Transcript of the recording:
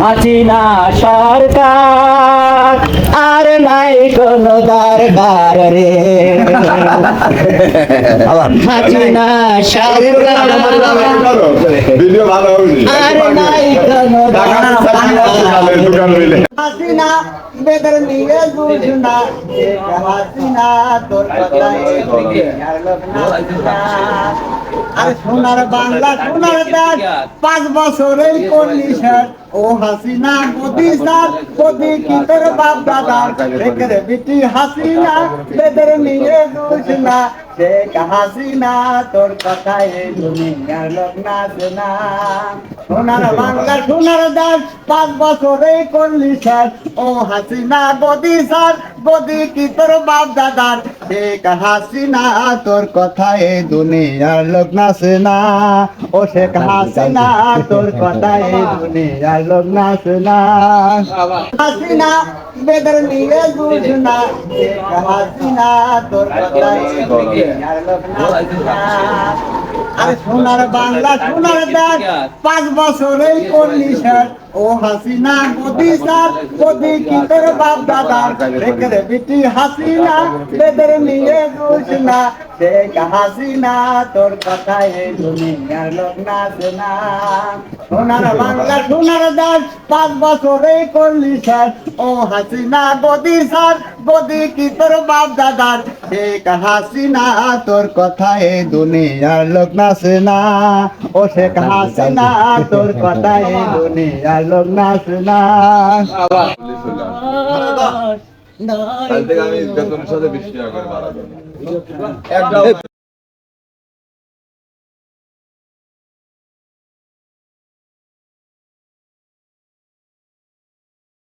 হাসিনা সরকার আর নাই কোন দরকার রে। হাসিনা সরকার আর নাই হাসিনা, বেদর নিয়ে বুঝনা হাসিনা, তোর আর সোনার বাংলা, সোনার দেশ পাঁচ বছরের করলি স্যার ও হাসিনা, মোদি স্যার, মোদি কি তোর বাপ দাদা। বিটি হাসিনা, বেদর নিয়ে বুঝনা শেখ হাসিনা তোর কথাই দুনিয়ার লোক না শোনা সোনার বাংলা সোনার দেশ পাঁচ বছরে করলি স্যার। ও হাসিনা গদি স্যার গদি কি তোর বাপ দাদার? শেখ হাসিনা তোর কথায় দুনিয়ার লোক নাচে না ও শেখ হাসিনা তোর কথায় দুনিয়ার লোক নাচে হাসিনা বেদর নিয়ে বুঝনা শেখ হাসিনা তোর না আরে সোনার বাংলা, সোনার দেশ পাঁচ বছরেই করলি স্যার ও হাসিনা, মোদি স্যার, মোদি কি তোর বাপ দাদা রেখে বিটি হাসিনা, বেদের নিয়ে ঘোষণা শেখ হাসিনা তোর কথায় দুনিয়ার লোক নাচে না। সোনার বাংলা সোনার দেশ পাঁচ বছরেই করলি স্যার। ও হাসিনা গদি স্যার গদি কি তোর বাপ দাদার? শেখ হাসিনা তোর কথায় দুনিয়ার লোক নাচে না। ও শেখ হাসিনা তোর কথায় দুনিয়ার লোক নাচে না। কাল থেকে আমি বেতনের সাথে বেশি টাকা বাড়াবো